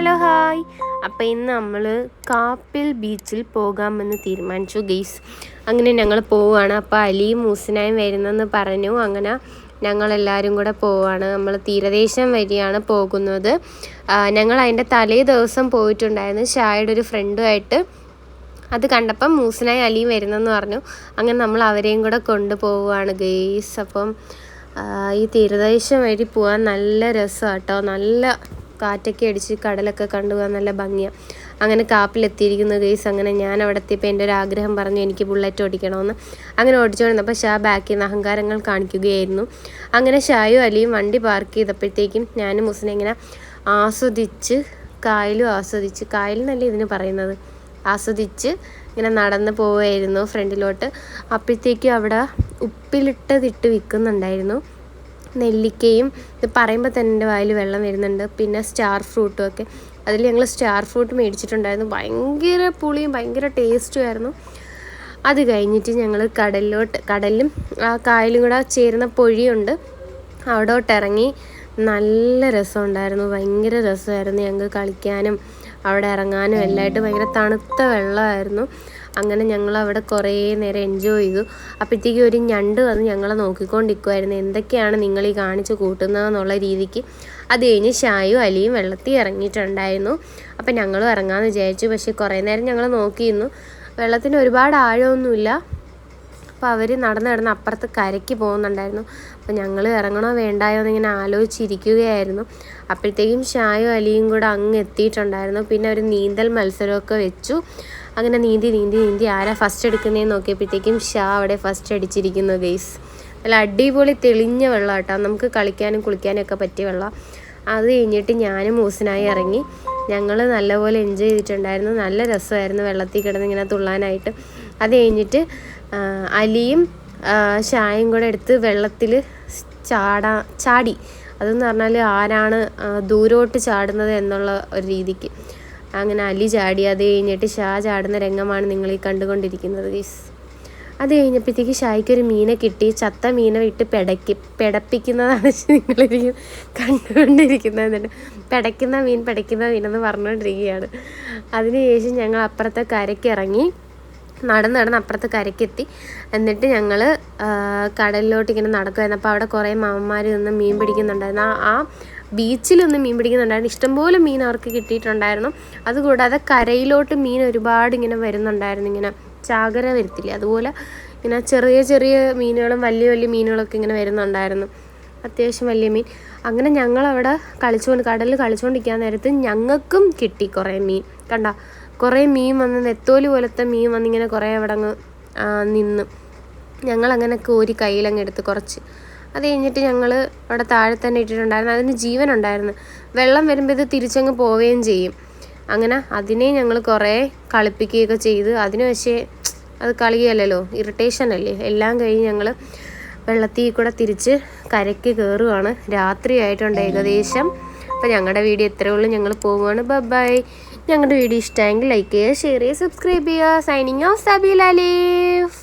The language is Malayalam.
Hello hi. അപ്പോൾ ഇന്ന് നമ്മൾ കാപ്പിൽ ബീച്ചിൽ പോകാമെന്ന് തീരുമാനിച്ചു ഗെയ്സ്. അങ്ങനെ ഞങ്ങൾ പോവുകയാണ് അപ്പോൾ അലിയും മൂസിനായും വരുന്നെന്ന് പറഞ്ഞു. അങ്ങനെ ഞങ്ങളെല്ലാവരും കൂടെ പോവുകയാണ് നമ്മൾ തീരദേശം വഴിയാണ് പോകുന്നത്. ഞങ്ങൾ അതിന്റെ തലേ ദിവസം പോയിട്ടുണ്ടായിരുന്നു. ഷായുടെ ഒരു ഫ്രണ്ടുമായിട്ട്. അത് കണ്ടപ്പം മൂസിനായി അലിയും വരുന്നെന്ന് പറഞ്ഞു. അങ്ങനെ നമ്മൾ അവരെയും കൂടെ കൊണ്ടുപോവുകയാണ് ഗെയ്സ്. അപ്പം ഈ തീരദേശം വഴി പോകാൻ നല്ല രസമാണ് കേട്ടോ നല്ല കാറ്റൊക്കെ അടിച്ച് കടലൊക്കെ കണ്ടു പോകാൻ നല്ല ഭംഗിയാണ് അങ്ങനെ കാപ്പിലെത്തിയിരിക്കുന്നു ഗെയ്സ് അങ്ങനെ ഞാൻ അവിടെ എത്തിയപ്പോൾ എന്റെ ഒരു ആഗ്രഹം പറഞ്ഞു എനിക്ക് ബുള്ളറ്റ് ഓടിക്കണമെന്ന്. അങ്ങനെ ഓടിച്ചുകൊണ്ടിരുന്നപ്പോൾ ഷാ ബാക്കി നിന്ന് അഹങ്കാരങ്ങൾ കാണിക്കുകയായിരുന്നു. അങ്ങനെ ഷായും അലിയും വണ്ടി പാർക്ക് ചെയ്തപ്പോഴത്തേക്കും ഞാനും മുസ്ലിം ഇങ്ങനെ ആസ്വദിച്ച് കായലും ആസ്വദിച്ച് കായലെന്നല്ലേ ഇതിന് പറയുന്നത്? ആസ്വദിച്ച് ഇങ്ങനെ നടന്ന് പോവുമായിരുന്നു ഫ്രണ്ടിലോട്ട്. അപ്പോഴത്തേക്കും അവിടെ ഉപ്പിലിട്ടതിട്ട് വിൽക്കുന്നുണ്ടായിരുന്നു. നെല്ലിക്കയും ഇത് പറയുമ്പോൾ തന്നെ എന്റെ വായിൽ വെള്ളം വരുന്നുണ്ട്. പിന്നെ സ്റ്റാർ ഫ്രൂട്ടും ഒക്കെ. അതിൽ ഞങ്ങൾ സ്റ്റാർ ഫ്രൂട്ട് മേടിച്ചിട്ടുണ്ടായിരുന്നു. ഭയങ്കര പുളിയും ഭയങ്കര ടേസ്റ്റും ആയിരുന്നു. അത് കഴിഞ്ഞിട്ട് ഞങ്ങൾ കടലിലോട്ട് കടലിലും ആ കായലും കൂടെ ചേരുന്ന പൊഴിയുണ്ട്. അവിടോട്ട് ഇറങ്ങി നല്ല രസമുണ്ടായിരുന്നു. ഭയങ്കര രസമായിരുന്നു ഞങ്ങൾക്ക് കളിക്കാനും. അവിടെ ഇറങ്ങാനും എല്ലായിട്ട് ഭയങ്കര തണുത്ത വെള്ളമായിരുന്നു. അങ്ങനെ ഞങ്ങൾ അവിടെ കുറേ നേരം എൻജോയ് ചെയ്തു. അപ്പോഴത്തേക്കും ഒരു ഞണ്ട് വന്ന് ഞങ്ങളെ നോക്കിക്കൊണ്ടിരിക്കുമായിരുന്നു എന്തൊക്കെയാണ് നിങ്ങൾ ഈ കാണിച്ച് കൂട്ടുന്നതെന്നുള്ള രീതിക്ക്. അത് കഴിഞ്ഞ് ഷായും അലിയും വെള്ളത്തിൽ ഇറങ്ങിയിട്ടുണ്ടായിരുന്നു. അപ്പം ഞങ്ങളും ഇറങ്ങാമെന്ന് വിചാരിച്ചു. പക്ഷേ കുറേ നേരം ഞങ്ങൾ നോക്കിയിരുന്നു. വെള്ളത്തിന് ഒരുപാട് ആഴമൊന്നുമില്ല. അപ്പോൾ അവർ നടന്ന് നടന്ന് അപ്പുറത്ത് കരയ്ക്ക് പോകുന്നുണ്ടായിരുന്നു. അപ്പോൾ ഞങ്ങൾ ഇറങ്ങണോ വേണ്ടായോ എന്നിങ്ങനെ ആലോചിച്ചിരിക്കുകയായിരുന്നു. അപ്പോഴത്തേക്കും ഷായും അലിയും കൂടെ അങ്ങ് എത്തിയിട്ടുണ്ടായിരുന്നു. പിന്നെ ഒരു നീന്തൽ മത്സരമൊക്കെ വെച്ചു. അങ്ങനെ നീന്തി നീന്തി നീന്തി ആരാ ഫസ്റ്റ് എടുക്കുന്നതെന്ന് നോക്കിയപ്പോഴത്തേക്കും ഷാ അവിടെ ഫസ്റ്റ് അടിച്ചിരിക്കുന്നു ഗെയ്സ് നല്ല അടിപൊളി തെളിഞ്ഞ വെള്ളം കേട്ടോ നമുക്ക് കളിക്കാനും കുളിക്കാനും ഒക്കെ പറ്റിയ വെള്ളം. അത് കഴിഞ്ഞിട്ട് ഞാനും മൂസിനായി ഇറങ്ങി. ഞങ്ങൾ നല്ലപോലെ എൻജോയ് ചെയ്തിട്ടുണ്ടായിരുന്നു. നല്ല രസമായിരുന്നു വെള്ളത്തിൽ കിടന്ന് ഇങ്ങനെ തുള്ളാനായിട്ട്. അത് കഴിഞ്ഞിട്ട് അലിയും ചായയും കൂടെ എടുത്ത് വെള്ളത്തിൽ ചാടാ ചാടി. അതെന്ന് പറഞ്ഞാൽ ആരാണ് ദൂരോട്ട് ചാടുന്നത് എന്നുള്ള ഒരു രീതിക്ക്. അങ്ങനെ അലി ചാടി. അത് കഴിഞ്ഞിട്ട് ഷാ ചാടുന്ന രംഗമാണ് നിങ്ങൾ ഈ കണ്ടുകൊണ്ടിരിക്കുന്നത് ഗീസ്. അത് കഴിഞ്ഞപ്പോഴത്തേക്ക് ഷായ്ക്ക് ഒരു മീനെ കിട്ടി. ചത്ത മീനെ വിട്ട് പെടക്കി പെടപ്പിക്കുന്നതാണ് നിങ്ങളിരിക്കും കണ്ടുകൊണ്ടിരിക്കുന്നത് പെടയ്ക്കുന്ന മീൻ പെടയ്ക്കുന്ന മീനെന്ന് പറഞ്ഞുകൊണ്ടിരിക്കുകയാണ് അതിനുശേഷം ഞങ്ങൾ അപ്പുറത്തെ കരയ്ക്ക് ഇറങ്ങി. നടന്ന് നടന്ന് അപ്പുറത്ത് കരയ്ക്കെത്തി. എന്നിട്ട് ഞങ്ങൾ കടലിലോട്ട് ഇങ്ങനെ നടക്കുമായിരുന്നു അപ്പോൾ അവിടെ കുറേ മാമന്മാർ നിന്ന് മീൻ പിടിക്കുന്നുണ്ടായിരുന്നു. ആ ബീച്ചിലൊന്ന് മീൻ പിടിക്കുന്നുണ്ടായിരുന്നു. ഇഷ്ടംപോലെ മീൻ അവർക്ക് കിട്ടിയിട്ടുണ്ടായിരുന്നു. അതുകൂടാതെ കരയിലോട്ട് മീൻ ഒരുപാട് ഇങ്ങനെ വരുന്നുണ്ടായിരുന്നു. ഇങ്ങനെ ചാകര വരത്തില്ലേ? അതുപോലെ ഇങ്ങനെ ചെറിയ ചെറിയ മീനുകളും വലിയ വലിയ മീനുകളൊക്കെ ഇങ്ങനെ വരുന്നുണ്ടായിരുന്നു. അത്യാവശ്യം വലിയ മീൻ. അങ്ങനെ ഞങ്ങളവിടെ കളിച്ചുകൊണ്ട് കടലിൽ കളിച്ചുകൊണ്ടിരിക്കാൻ നേരത്ത് ഞങ്ങൾക്കും കിട്ടി കുറേ മീൻ. കണ്ട? കുറേ മീൻ വന്ന് നെത്തോലി പോലത്തെ മീൻ വന്നിങ്ങനെ കുറേ അവിടെ അങ്ങ് നിന്ന്. ഞങ്ങളങ്ങനെ കോരി കയ്യിലങ്ങ് എടുത്ത് കുറച്ച്. അത് കഴിഞ്ഞിട്ട് ഞങ്ങൾ അവിടെ താഴെ തന്നെ ഇട്ടിട്ടുണ്ടായിരുന്നു. അതിന് ജീവൻ ജീവനുണ്ടായിരുന്നു. വെള്ളം വരുമ്പോൾ ഇത് തിരിച്ചങ്ങ് പോവുകയും ചെയ്യും. അങ്ങനെ അതിനെ ഞങ്ങൾ കുറേ കളിപ്പിക്കുകയൊക്കെ ചെയ്ത് അതിന് പക്ഷേ അത് കളിയല്ലല്ലോ ഇറിറ്റേഷൻ അല്ലേ എല്ലാം കഴിഞ്ഞ് ഞങ്ങൾ വെള്ളത്തിൽ കൂടെ തിരിച്ച് കരയ്ക്ക് കയറുകയാണ് രാത്രിയായിട്ടുണ്ട് ഏകദേശം. അപ്പോൾ ഞങ്ങളുടെ വീഡിയോ ഇത്രയേ ഉള്ളൂ. ഞങ്ങൾ പോവുകയാണ് ബൈ ഞങ്ങളുടെ വീഡിയോ ഇഷ്ടമായെങ്കിൽ ലൈക്ക് ചെയ്യുക ഷെയർ ചെയ്യുക സബ്സ്ക്രൈബ് ചെയ്യുക. Signing off Sabeel Alif.